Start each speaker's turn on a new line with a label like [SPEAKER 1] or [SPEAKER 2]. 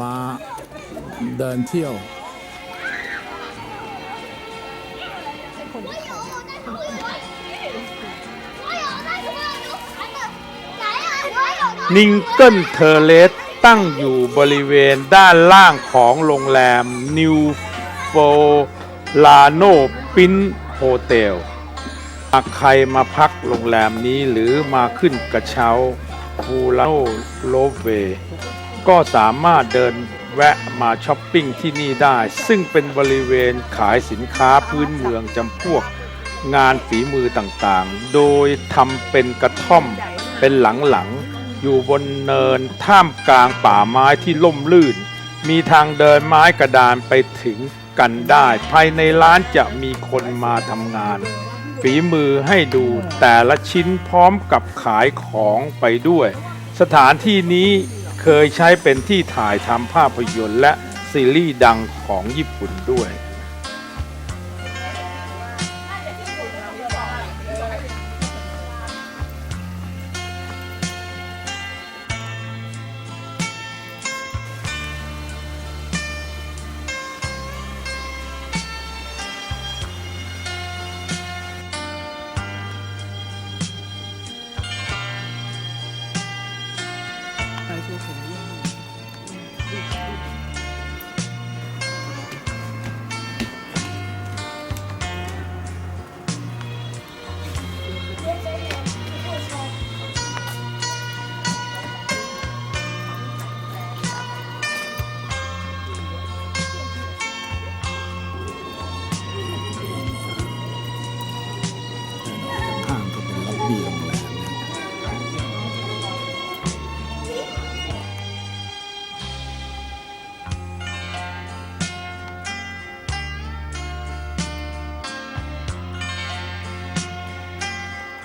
[SPEAKER 1] มาเดินเที่ยว
[SPEAKER 2] นิงเกิลเทเลสตั้งอยู่บริเวณด้านล่างของโรงแรมนิวโฟลาโนปินโฮเทลหากใครมาพักโรงแรมนี้หรือมาขึ้นกระเช้าฟูลาโนโลเว ก็สามารถเดินแวะมาช้อปปิ้งที่นี่ได้ ซึ่งเป็นบริเวณขายสินค้าพื้นเมืองจำพวกงานฝีมือต่างๆ โดยทำเป็นกระท่อมเป็นหลังๆ อยู่บนเนินท่ามกลางป่าไม้ที่ล่มลื่น มีทางเดินไม้กระดานไปถึงกันได้ ภายในร้านจะมีคนมาทำงาน ฝีมือให้ดูแต่ละชิ้นพร้อมกับขายของไปด้วย สถานที่นี้ ยใช้เป็นที่ถ่ายทำภาพยนตร์และซีรีส์ดังของญี่ปุ่นด้วย Thank you.